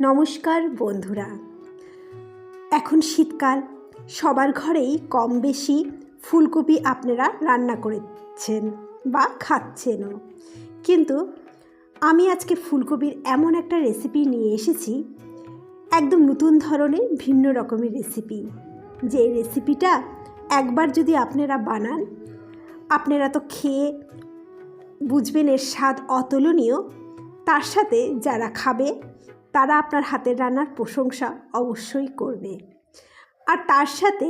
নমস্কার বন্ধুরা। এখন শীতকাল, সবার ঘরেই কম বেশি ফুলকপি আপনারা রান্না করেছেন বা খাচ্ছেনও। কিন্তু আমি আজকে ফুলকপির এমন একটা রেসিপি নিয়ে এসেছি, একদম নতুন ধরনের, ভিন্ন রকমের রেসিপি যে রেসিপিটা একবার যদি আপনারা বানান, আপনারা তো খেয়ে বুঝবেন এর স্বাদ অতুলনীয়। তার সাথে যারা খাবে তারা আপনার হাতের রান্নার প্রশংসা অবশ্যই করবে। আর তার সাথে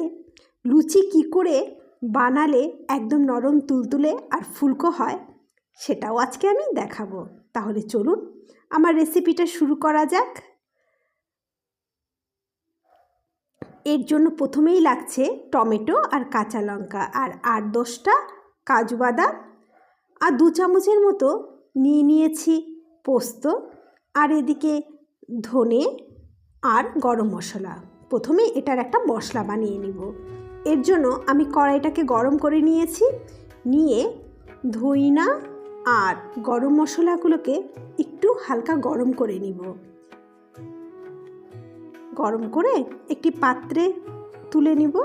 লুচি কি করে বানালে একদম নরম তুলতুলে আর ফুলকো হয়, সেটাও আজকে আমি দেখাবো। তাহলে চলুন, আমার রেসিপিটা শুরু করা যাক। এর জন্য প্রথমেই লাগছে টমেটো আর কাঁচা লঙ্কা আর আট দশটা কাজু বাদাম। আর দু চামচের মতো নিয়ে নিয়েছি পোস্ত। আর এদিকে ধনে আর গরম মশলা। প্রথমে এটার একটা মশলা বানিয়ে নিব। এর জন্য আমি কড়াইটাকে গরম করে নিয়েছি। নিয়ে ধইনা আর গরম মশলাগুলোকে একটু হালকা গরম করে নিব। গরম করে একটি পাত্রে তুলে নিব।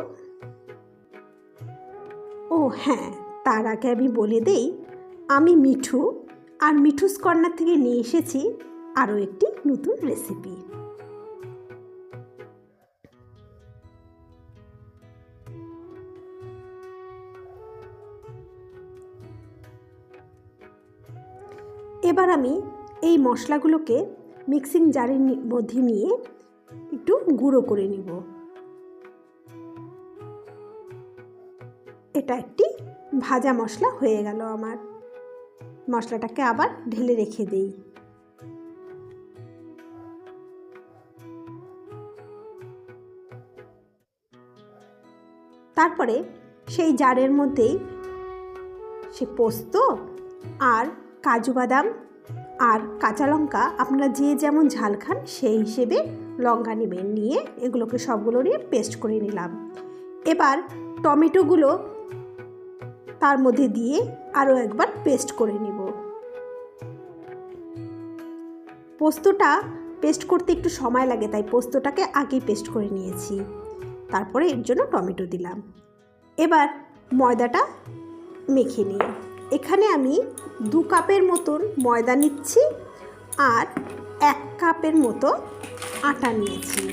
ও হ্যাঁ তার আগে আমি বলে দেই, আমি মিঠু আর মিঠুস কর্নার থেকে নিয়ে এসেছি আরও একটি নতুন রেসিপি এবার আমি এই মশলাগুলোকে মিক্সিং জারের মধ্যে নিয়ে একটু গুঁড়ো করে নিব। এটা একটি ভাজা মশলা হয়ে গেল আমার। মশলাটাকে আবার ঢেলে রেখে দেই। তারপরে সেই জারের মধ্যেই সে পোস্ত আর কাজু বাদাম আর কাঁচা লঙ্কা, আপনারা যে যেমন ঝাল খান সেই হিসেবে লঙ্কা নেবেন, নিয়ে এগুলোকে সবগুলো নিয়ে পেস্ট করে নিলাম। এবার টমেটোগুলো তার মধ্যে দিয়ে আরও একবার পেস্ট করে নেব। পোস্তটা পেস্ট করতে একটু সময় লাগে, তাই পোস্তটাকে আগেই পেস্ট করে নিয়েছি। তারপরে এর জন্য টমেটো দিলাম। এবার ময়দাটা মেখে নিই। এখানে আমি দু কাপের মতন ময়দা নিচ্ছি আর এক কাপের মতো আটা নিয়েছি।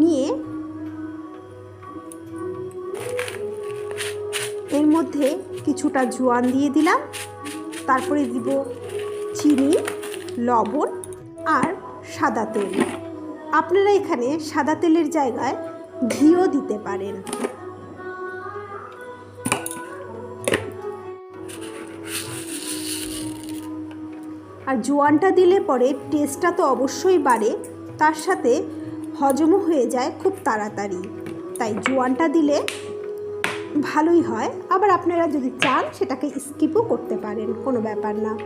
নিয়ে এর মধ্যে কিছুটা জোয়ান দিয়ে দিলাম। তারপরে দিব চিনি, লবণ আর সাদা তেল। আপনারা এখানে সাদা তেলের জায়গায় ঘিও দিতে পারেন। আর জোয়ানটা দিলে পরে টেস্টটা তো অবশ্যই বাড়ে, তার সাথে হজমও হয়ে যায় খুব তাড়াতাড়ি। তাই জোয়ানটা দিলে ভালোই হয়। আবার আপনারা যদি চান, সেটাকে স্কিপও করতে পারেন, কোনো ব্যাপার না।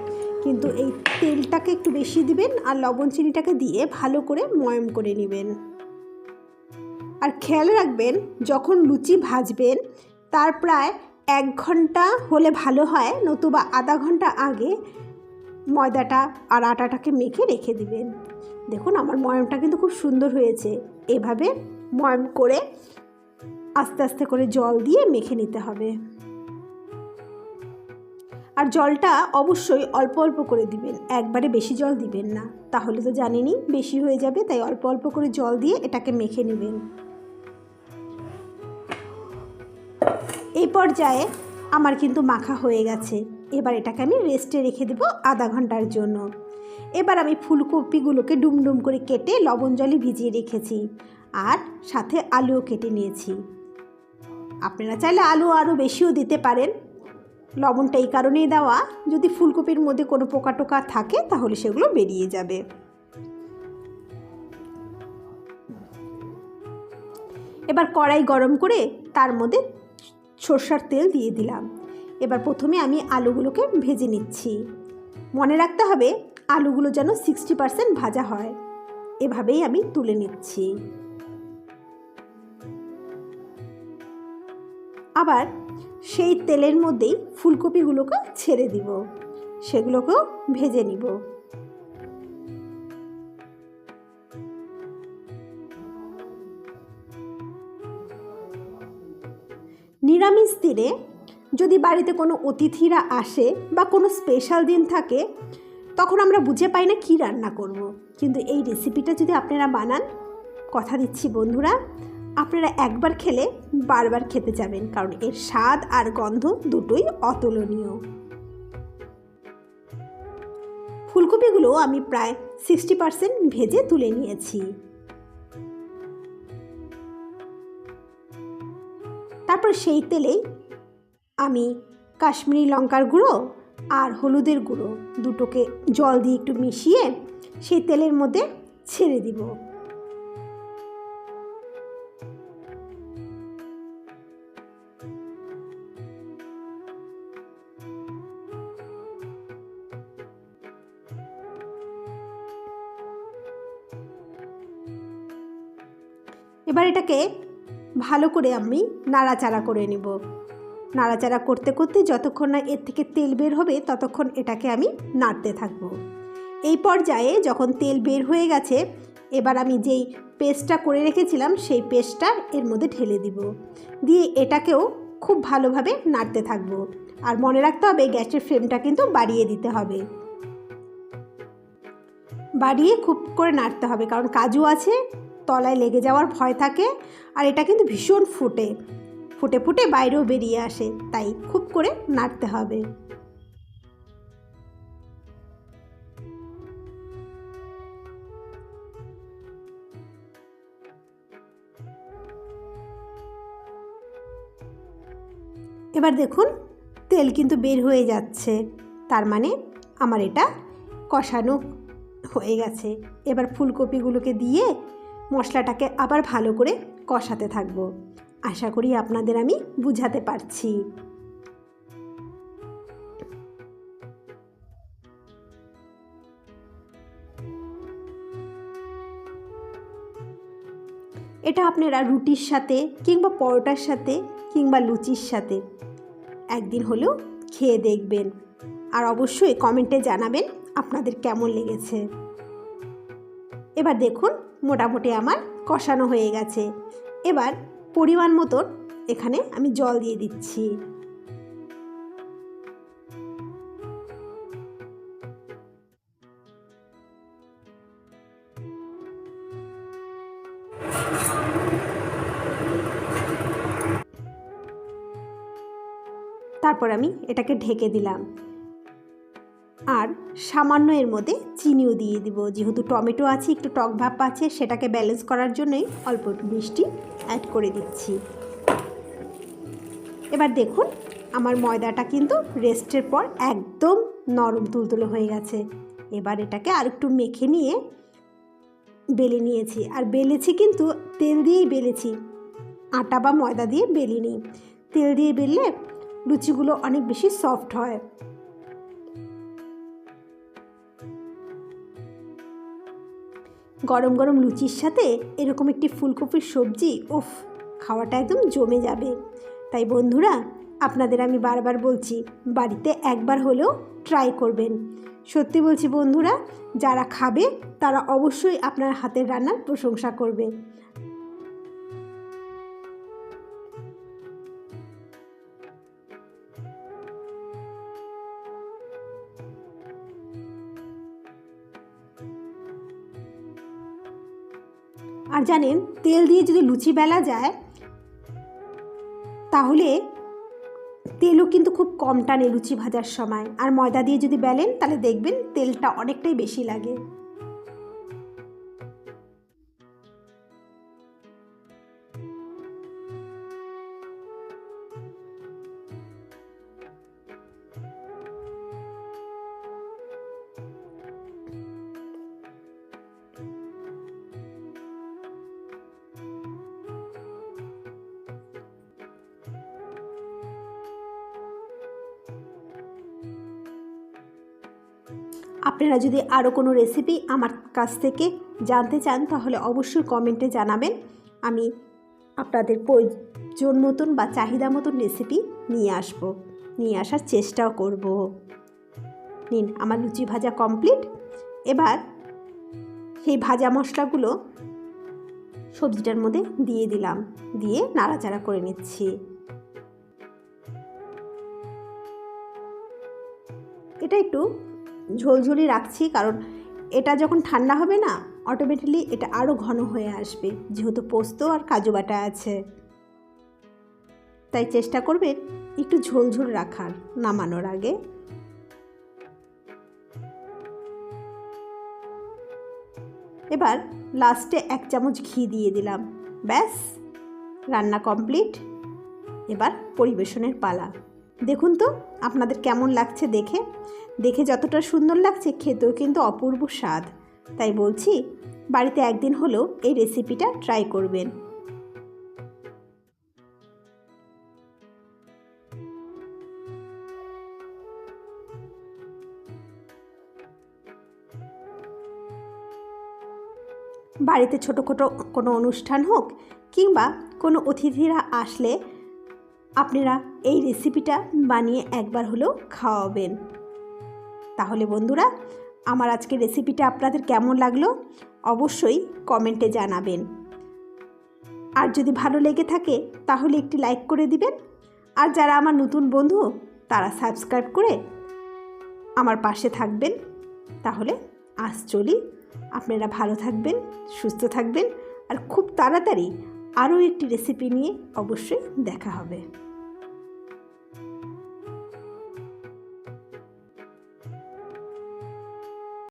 কিন্তু এই তেলটাকে একটু বেশি দিবেন আর লবণ চিনিটাকে দিয়ে ভালো করে ময়ম করে নেবেন। আর খেয়াল রাখবেন, যখন লুচি ভাজবেন, তার প্রায় এক ঘণ্টা হলে ভালো হয়, নতুবা আধা ঘণ্টা আগে ময়দাটা আর আটাটাকে মেখে রেখে দিবেন। দেখুন, আমার ময়মটা কিন্তু খুব সুন্দর হয়েছে। এভাবে ময়ম করে আস্তে আস্তে করে জল দিয়ে মেখে নিতে হবে। আর জলটা অবশ্যই অল্প অল্প করে দিবেন, একবারে বেশি জল দিবেন না। তাহলে তো জানেনই বেশি হয়ে যাবে, তাই অল্প অল্প করে জল দিয়ে এটাকে মেখে নেবেন। এই পর্যায়ে আমার কিন্তু মাখা হয়ে গেছে। এবার এটাকে আমি রেস্টে রেখে দেবো আধা ঘণ্টার জন্য। এবার আমি ফুলকপিগুলোকে ডুমডুম করে কেটে লবণ জলে ভিজিয়ে রেখেছি। আর সাথে আলুও কেটে নিয়েছি। আপনারা চাইলে আলু আরও বেশিও দিতে পারেন। লবণটা এই কারণেই দেওয়া, যদি ফুলকপির মধ্যে কোনো পোকা টোকা থাকে তাহলে সেগুলো বেরিয়ে যাবে। এবার কড়াই গরম করে তার মধ্যে সর্ষার তেল দিয়ে দিলাম। এবার প্রথমে আমি আলুগুলোকে ভেজে নিচ্ছি। মনে রাখতে হবে, আলুগুলো যেন সিক্সটি ভাজা হয়। এভাবেই আমি তুলে নিচ্ছি। আবার সেই তেলের মধ্যেই ফুলকপিগুলোকে ছেড়ে দিব সেগুলোকেও ভেজে নিব নিরামিষ দিনে যদি বাড়িতে কোনো অতিথিরা আসে বা কোনো স্পেশাল দিন থাকে, তখন আমরা বুঝে পাই না কী রান্না করব। কিন্তু এই রেসিপিটা যদি আপনারা বানান, কথা দিচ্ছি বন্ধুরা আপনারা একবার খেলে বারবার খেতে যাবেন, কারণ এর স্বাদ আর গন্ধ দুটোই অতুলনীয়। ফুলকপিগুলো আমি প্রায় সিক্সটি পারসেন্ট ভেজে তুলে নিয়েছি। তারপর সেই তেলেই আমি কাশ্মীরি লঙ্কার গুঁড়ো আর হলুদের গুঁড়ো দুটোকে জল দিয়ে একটু মিশিয়ে সেই তেলের মধ্যে ছেড়ে দিব। এবার এটাকে ভালো করে আমি নাড়াচাড়া করে নেব। নাড়াচাড়া করতে করতে যতক্ষণ না এর থেকে তেল বের হবে, ততক্ষণ এটাকে আমি নাড়তে থাকব। এই পর্যায়ে যখন তেল বের হয়ে গেছে, এবার আমি যেই পেস্টটা করে রেখেছিলাম, সেই পেস্টটা এর মধ্যে ঢেলে দিব। দিয়ে এটাকেও খুব ভালোভাবে নাড়তে থাকব। আর মনে রাখতে হবে, গ্যাসের ফ্লেমটা কিন্তু বাড়িয়ে দিতে হবে। বাড়িয়ে খুব করে নাড়তে হবে, কারণ কাজু আছে তলায় লেগে যাওয়ার ভয় থাকে আর এটা কিন্তু ভীষণ ফুটে। ফুটে ফুটে বাইরেও বেরিয়ে আসে, তাই খুব করে নাড়তে হবে। এবার দেখুন, তেল কিন্তু বের হয়ে যাচ্ছে। তার মানে আমার এটা কষানো হয়ে গেছে। এবার ফুলকপিগুলোকে দিয়ে মশলাটাকে আবার ভালো করে কষাতে থাকব। আশা করি আপনাদের আমি বুঝাতে পারছি। এটা আপনারা রুটির সাথে কিংবা পরোটার সাথে কিংবা লুচির সাথে একদিন হলেও খেয়ে দেখবেন। আর অবশ্যই কমেন্টে জানাবেন আপনাদের কেমন লেগেছে। এবার দেখুন মোটামুটি আমার কষানো হয়ে গেছে। এবার পরিমাণ মতন এখানে আমি জল দিয়ে দিচ্ছি। তারপর আমি এটাকে ঢেকে দিলাম। সামান্য এর মধ্যে চিনিও দিয়ে দিব। যেহেতু টমেটো আছে, একটু টক ভাব আছে, সেটাকে ব্যালেন্স করার জন্যই অল্প একটু মিষ্টি অ্যাড করে দিচ্ছি। এবার দেখুন, আমার ময়দাটা কিন্তু রেস্টের পর একদম নরম তুলতুলে হয়ে গেছে। এবার এটাকে আর একটু মেখে নিয়ে বেলে নিয়েছি। আর বেলেছি কিন্তু তেল দিয়েই বেলেছি। আটা বা ময়দা দিয়ে বেলিনি। তেল দিয়ে বেললে লুচিগুলো অনেক বেশি সফট হয়। গরম গরম লুচির সাথে এরকম একটি ফুলকপির সবজি, উফ, খাওয়াটা একদম জমে যাবে। তাই বন্ধুরা, আপনাদের আমি বারবার বলছি, বাড়িতে একবার হলেও ট্রাই করবেন। সত্যি বলছি বন্ধুরা, যারা খাবে, তারা অবশ্যই আপনার হাতের রান্নার প্রশংসা করবে। জানেন, তেল দিয়ে যদি লুচি বেলা যায়, তাহলে তেলও কিন্তু খুব কম টানে লুচি ভাজার সময়। আর ময়দা দিয়ে যদি বেলেন, তাহলে দেখবেন তেলটা অনেকটাই বেশি লাগে। আপনারা যদি আরও কোনো রেসিপি আমার কাছ থেকে জানতে চান, তাহলে অবশ্যই কমেন্টে জানাবেন। আমি আপনাদের প্রয়োজন মতন বা চাহিদা মতন রেসিপি নিয়ে আসব, নিয়ে আসার চেষ্টাও করব। নিন, আমার লুচি ভাজা কমপ্লিট এবার সেই ভাজা মশলাগুলো সবজিটার মধ্যে দিয়ে দিলাম, দিয়ে নাড়াচাড়া করে নিচ্ছি। এটা একটু ঝোলঝুলি রাখছি, কারণ এটা যখন ঠান্ডা হবে না অটোমেটিকলি এটা আরও ঘন হয়ে আসবে, যেহেতু পোস্ত আর কাজু বাটা আছে। তাই চেষ্টা করবেন একটু ঝোলঝোল রাখার নামানোর আগে। এবার লাস্টে এক চামচ ঘি দিয়ে দিলাম। ব্যাস, রান্না কমপ্লিট এবার পরিবেশনের পালা। দেখুন তো আপনাদের কেমন লাগছে দেখে। দেখে যতটা সুন্দর লাগছে খেতেও কিন্তু অপূর্ব স্বাদ। তাই বলছি, বাড়িতে একদিন হলেও এই রেসিপিটা ট্রাই করবেন। বাড়িতে ছোটো কোনো অনুষ্ঠান হোক কিংবা কোনো অতিথিরা আসলে আপনারা এই রেসিপিটা বানিয়ে একবার হলেও খাওয়াবেন। তাহলে বন্ধুরা, আমার আজকের রেসিপিটা আপনাদের কেমন লাগল অবশ্যই কমেন্টে জানাবেন। আর যদি ভালো লেগে থাকে, তাহলে একটি লাইক করে দিবেন। আর যারা আমার নতুন বন্ধু, তারা সাবস্ক্রাইব করে আমার পাশে থাকবেন। তাহলে আজ চলি। আপনারা ভালো থাকবেন, সুস্থ থাকবেন। আর খুব তাড়াতাড়ি আরও একটি রেসিপি নিয়ে অবশ্যই দেখা হবে।